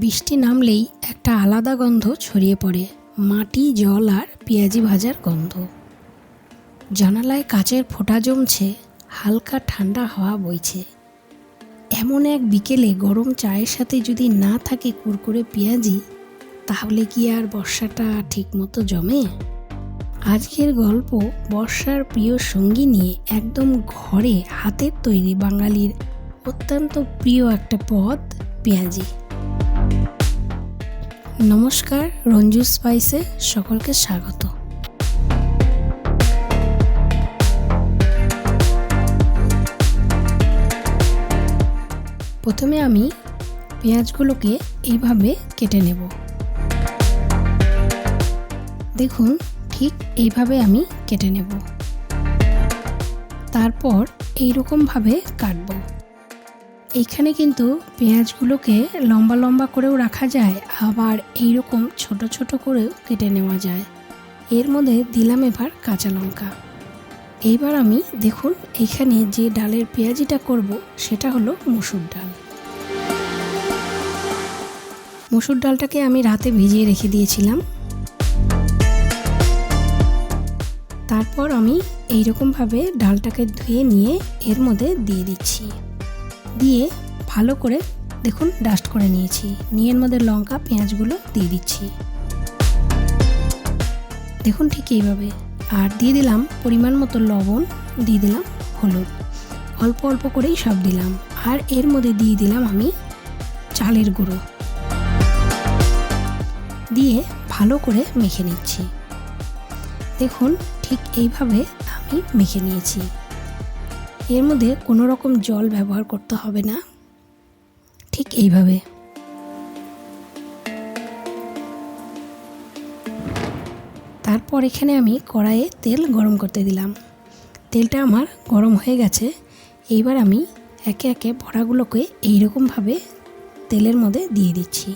বৃষ্টি নামলেই একটা আলাদা গন্ধ ছড়িয়ে পড়ে, মাটি, জল আর পেঁয়াজি ভাজার গন্ধ। জানালায় কাচের ফোঁটা জমছে, হালকা ঠান্ডা হাওয়া বইছে। এমন এক বিকেলে গরম চায়ের সাথে যদি না থাকে কুরকুরে পেঁয়াজি, তাহলে কি আর বর্ষাটা ঠিকমতো জমে? আজকের গল্প বর্ষার প্রিয় সঙ্গী নিয়ে একদম ঘরে হাতের তৈরি বাঙালির অত্যন্ত প্রিয় একটা পদ, পেঁয়াজি। নমস্কার, রঞ্জু স্পাইসে সকলকে স্বাগত। প্রথমে আমি পেঁয়াজগুলোকে এইভাবে কেটে নেব। দেখুন, ঠিক এইভাবে আমি কেটে নেব। তারপর এইরকমভাবে কাটবো। এইখানে কিন্তু পেঁয়াজগুলোকে লম্বা লম্বা করেও রাখা যায়, আবার এইরকম ছোট ছোট করেও কেটে নেওয়া যায়। এর মধ্যে দিলাম এবার কাঁচা লঙ্কা। এইবার আমি, দেখুন, এখানে যে ডালের পেঁয়াজিটা করব, সেটা হলো মুসুর ডাল। মুসুর ডালটাকে আমি রাতে ভিজিয়ে রেখে দিয়েছিলাম। তারপর আমি এইরকমভাবে ডালটাকে ধুয়ে নিয়ে এর মধ্যে দিয়ে দিচ্ছি। দিয়ে ভালো করে দেখুন ডাস্ট করে নিয়েছি। নিয়ে এর মধ্যে লঙ্কা, পেঁয়াজগুলো দিয়ে দিচ্ছি। দেখুন ঠিক এইভাবে। আর দিয়ে দিলাম পরিমাণ মতো লবণ, দিয়ে দিলাম হলুদ। অল্প অল্প করেই সব দিলাম। আর এর মধ্যে দিয়ে দিলাম আমি চালের গুঁড়ো। দিয়ে ভালো করে মেখে নিচ্ছি। দেখুন ঠিক এইভাবে আমি মেখে নিয়েছি। এর মধ্যে কোনো রকম জল ব্যবহার করতে হবে না। ঠিক এইভাবে। তারপর এখানে আমি কড়াইয়ে তেল গরম করতে দিলাম। তেলটা আমার গরম হয়ে গেছে। এইবার আমি একে একে বড়াগুলোকে এইরকমভাবে তেলের মধ্যে দিয়ে দিচ্ছি।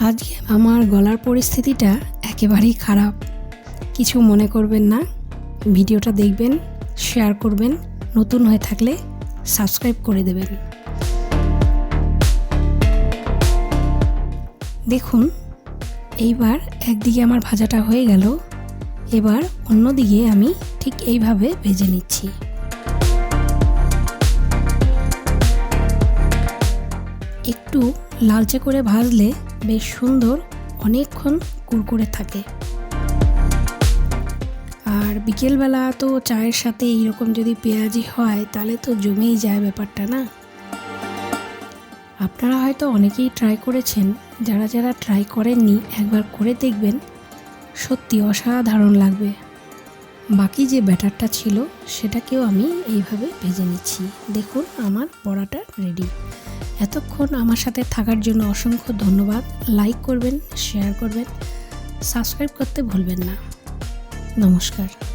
আজকে আমার গলার পরিস্থিতিটা একেবারেই খারাপ। কিছু মনে করবেন না। ভিডিওটা দেখবেন শেয়ার করবেন, নতুন হয়ে থাকলে সাবস্ক্রাইব করে দেবেন। দেখুন, এইবার একদিকে আমার ভাজাটা হয়ে গেল, এবার অন্যদিকে আমি ঠিক এইভাবে ভেজে নিচ্ছি। একটু লালচে করে ভাজলে বেশ সুন্দর অনেকক্ষণ কুরকুরে থাকে। আর বিকেলবেলা তো চায়ের সাথে এইরকম যদি পেঁয়াজি হয়, তাহলে তো জমেই যায় ব্যাপারটা না? আপনারা হয়তো অনেকেই ট্রাই করেছেন, যারা যারা ট্রাই করেননি, একবার করে দেখবেন, সত্যি অসাধারণ লাগবে। বাকি যে ব্যাটারটা ছিল, সেটাকেও আমি এইভাবে ভেজে নিচ্ছি। দেখুন আমার বড়াটা রেডি এতক্ষণ আমার সাথে থাকার জন্য অসংখ্য ধন্যবাদ। লাইক করবেন শেয়ার করবেন সাবস্ক্রাইব করতে ভুলবেন না। নমস্কার।